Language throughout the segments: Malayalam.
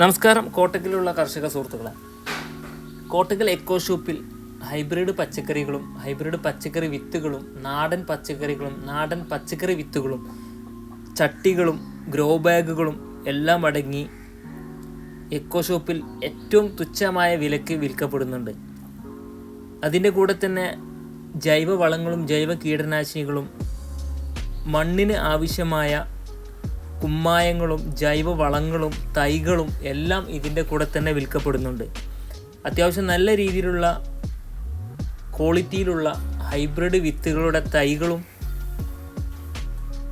നമസ്കാരം. കോട്ടക്കലുള്ള കർഷക സുഹൃത്തുക്കളെ. കോട്ടക്കൽ എക്കോ ഷോപ്പിൽ ഹൈബ്രിഡ് പച്ചക്കറികളും ഹൈബ്രിഡ് പച്ചക്കറി വിത്തുകളും നാടൻ പച്ചക്കറികളും നാടൻ പച്ചക്കറി വിത്തുകളും ചട്ടികളും ഗ്രോ ബാഗുകളും എല്ലാം അടങ്ങി എക്കോ ഷോപ്പിൽ ഏറ്റവും തുച്ഛമായ വിലക്ക് വിൽക്കപ്പെടുന്നുണ്ട്. അതിന്റെ കൂടെ തന്നെ ജൈവ വളങ്ങളും ജൈവ കീടനാശിനികളും മണ്ണിന് ആവശ്യമായ കുമ്മായങ്ങളും ജൈവവളങ്ങളും തൈകളും എല്ലാം ഇതിന്റെ കൂടെ തന്നെ വിൽക്കപ്പെടുന്നുണ്ട്. അത്യാവശ്യം നല്ല രീതിയിലുള്ള ക്വാളിറ്റിയിലുള്ള ഹൈബ്രിഡ് വിത്തുകളുടെ തൈകളും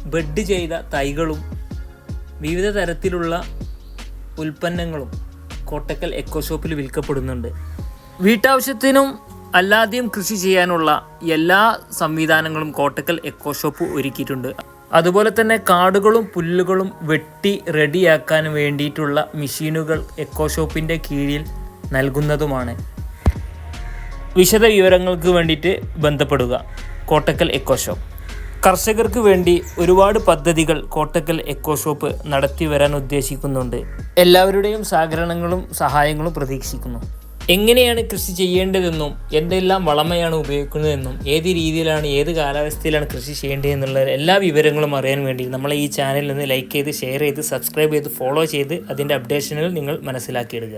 ബെഡ് ചെയ്ത തൈകളും വിവിധ തരത്തിലുള്ള ഉൽപ്പന്നങ്ങളും കോട്ടക്കൽ എക്കോ ഷോപ്പിൽ വിൽക്കപ്പെടുന്നുണ്ട്. വീട്ടാവശ്യത്തിനും അല്ലാതെയും കൃഷി ചെയ്യാനുള്ള എല്ലാ സംവിധാനങ്ങളും കോട്ടക്കൽ എക്കോ ഷോപ്പ് ഒരുക്കിയിട്ടുണ്ട്. അതുപോലെ തന്നെ കാടുകളും പുല്ലുകളും വെട്ടി റെഡിയാക്കാൻ വേണ്ടിയിട്ടുള്ള മെഷീനുകൾ എക്കോ ഷോപ്പിന്റെ കീഴിൽ നൽകുന്നതുമാണ്. വിശദ വിവരങ്ങൾക്ക് വേണ്ടിയിട്ട് ബന്ധപ്പെടുക. Kottakkal eco shop. കർഷകർക്ക് വേണ്ടി ഒരുപാട് പദ്ധതികൾ കോട്ടക്കൽ എക്കോ ഷോപ്പ് നടത്തി വരാൻ ഉദ്ദേശിക്കുന്നുണ്ട്. എല്ലാവരുടെയും സഹകരണങ്ങളും സഹായങ്ങളും പ്രതീക്ഷിക്കുന്നു. എങ്ങനെയാണ് കൃഷി ചെയ്യേണ്ടതെന്നും എന്തെല്ലാം വളമയാണ് ഉപയോഗിക്കുന്നതെന്നും ഏത് രീതിയിലാണ് ഏത് കാലാവസ്ഥയിലാണ് കൃഷി ചെയ്യേണ്ടതെന്നുള്ള എല്ലാ വിവരങ്ങളും അറിയാൻ വേണ്ടി നമ്മളെ ഈ ചാനലിൽ നിന്ന് ലൈക്ക് ചെയ്ത് ഷെയർ ചെയ്ത് സബ്സ്ക്രൈബ് ചെയ്ത് ഫോളോ ചെയ്ത് അതിന്റെ അപ്ഡേഷനുകൾ നിങ്ങൾ മനസ്സിലാക്കിയിടുക